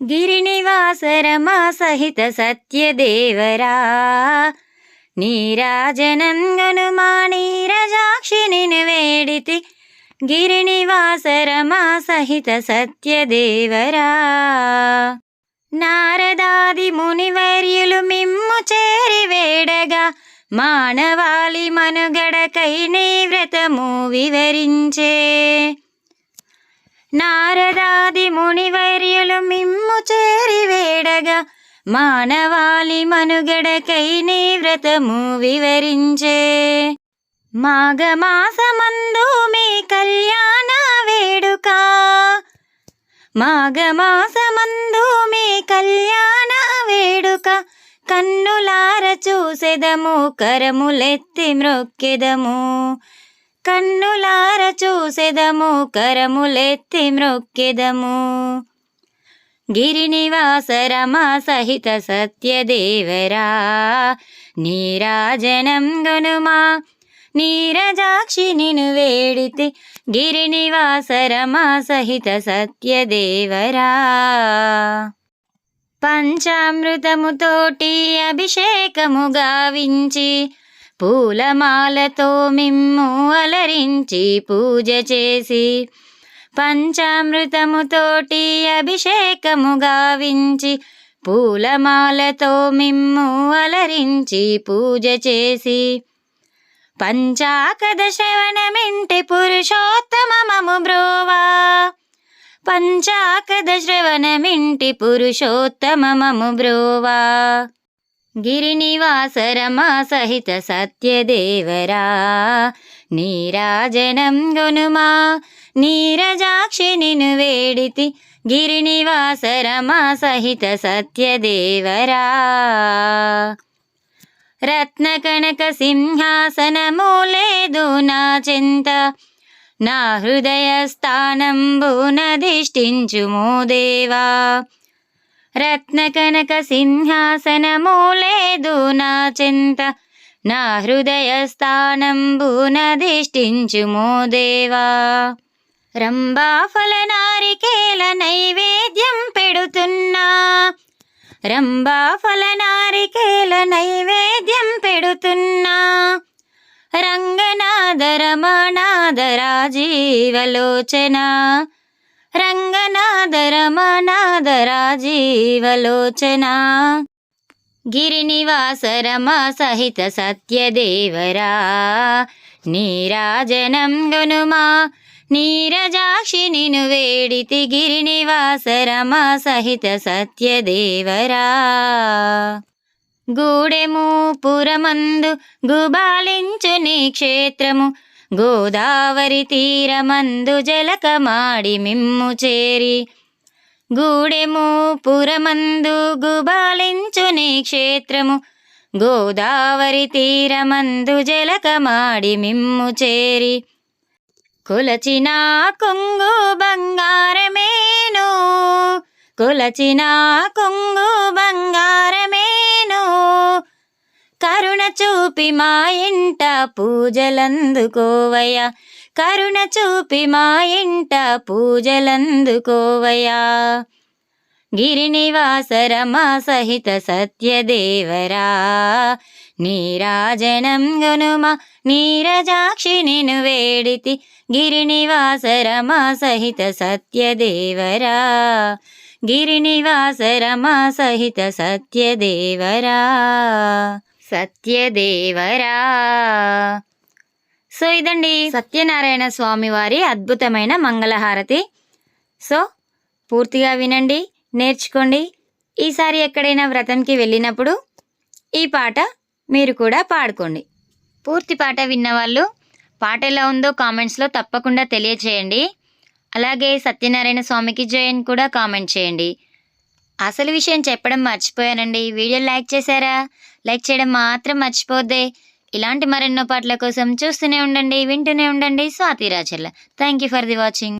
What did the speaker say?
గిరినివాసరమా సహిత సత్యదేవరా నీరాజనంగనుమా నీరజాక్షిని వేడితి గిరినివాసరమా సహిత సత్యదేవరా నారదాది మునివర్యులు మిమ్ము చేరి వేడగా మానవాళి మనుగడకై నీ వ్రతము వివరించే నారదాది మునివర్యులు మిమ్ము చేరి వేడగా మానవాళి మనుగడకై నీ వ్రతము వివరించే. మాఘమాసమందు మీ కళ్యాణ వేడుక. మాఘమాసమందు మీ కళ్యాణ వేడుక. కన్నులార చూసెదము కరములెత్తి మృక్కెదము కన్నులార చూసెదము కరములెత్తి మ్రొక్కెదము. గిరినివాస రమా సహిత సత్యదేవరా నీరాజనం గనుమా నీరజాక్షి నిను వేడితే గిరినివాస రమా సహిత సత్యదేవరా. పంచామృతముతోటి అభిషేకము గావించి పూలమాలతో మిమ్ము అలరించి పూజ చేసి పంచామృతముతోటి అభిషేకము గావించి పూలమాలతో మిమ్ము అలరించి పూజ చేసి పంచాకద శ్రవణమింటి పురుషోత్తమము బ్రోవా పంచాకద శ్రవణమింటి పురుషోత్తమము బ్రోవా. గిరినివాస సహిత సత్యదేవరా నీరాజనం గొనుమా నీరజాక్షి నిను వేడితి గిరినివాస సహిత సత్యదేవరా రత్నకనక సింహాసనములేదు నా చింత నా హృదయ స్థానంబునధిష్ఠించుమో దేవా రత్నకనక సింహాసనము లేదు నా చింత. నా హృదయ స్థానంబునధిష్ఠించుమో దేవా. రంభాఫల నారికేల నైవేద్యం పెడుతున్నా. రంభాఫల నారికేల నైవేద్యం పెడుతున్నా. రంగనాథ రమణాధ రాజీవలోచన. రంగనాథ గిరినివాస రమ సహిత సత్యదేవరా. నీరాజనం గనుమా నీరజాక్షి నిను వేడితి గిరినివాస రమ సహిత సత్యదేవరా. గూడెము పురమందు గుబాలించు నీ క్షేత్రము గోదావరి తీరమందు జలకమాడి మిమ్ము చేరి గూడెము పురమందు గుబాలించుని క్షేత్రము. గోదావరి తీరమందు జలకమాడి మిమ్ము చేరి కొలచిన కొంగు బంగారమేను కొలచిన కొంగు చూపి మా ఇంట పూజలందుకోవయ్యా. కరుణ చూపి మా ఇంట పూజలందుకోవయ్యా. గిరినివాస రమా సహిత సత్యదేవరా. నీరాజనం గనుమ నీరజాక్షిని వేడితి. గిరినివాస రమా సహిత సత్యదేవరా. గిరినివాస రమా సహిత సత్యదేవరా. సత్యదేవరా. సో ఇదండి సత్యనారాయణ స్వామి వారి అద్భుతమైన మంగళహారతి. సో పూర్తిగా వినండి నేర్చుకోండి. ఈసారి ఎక్కడైనా వ్రతంకి వెళ్ళినప్పుడు ఈ పాట మీరు కూడా పాడుకోండి. పూర్తి పాట విన్నవాళ్ళు పాట ఎలా ఉందో కామెంట్స్లో తప్పకుండా తెలియచేయండి. అలాగే సత్యనారాయణ స్వామికి జయన్ కూడా కామెంట్ చేయండి. అసలు విషయం చెప్పడం మర్చిపోయానండి. వీడియో లైక్ చేశారా? లైక్ చేయడం మాత్రం మర్చిపోద్దే. ఇలాంటి మరెన్నో పాటల కోసం చూస్తూనే ఉండండి వింటూనే ఉండండి. Swathi Rachalla thank you for the watching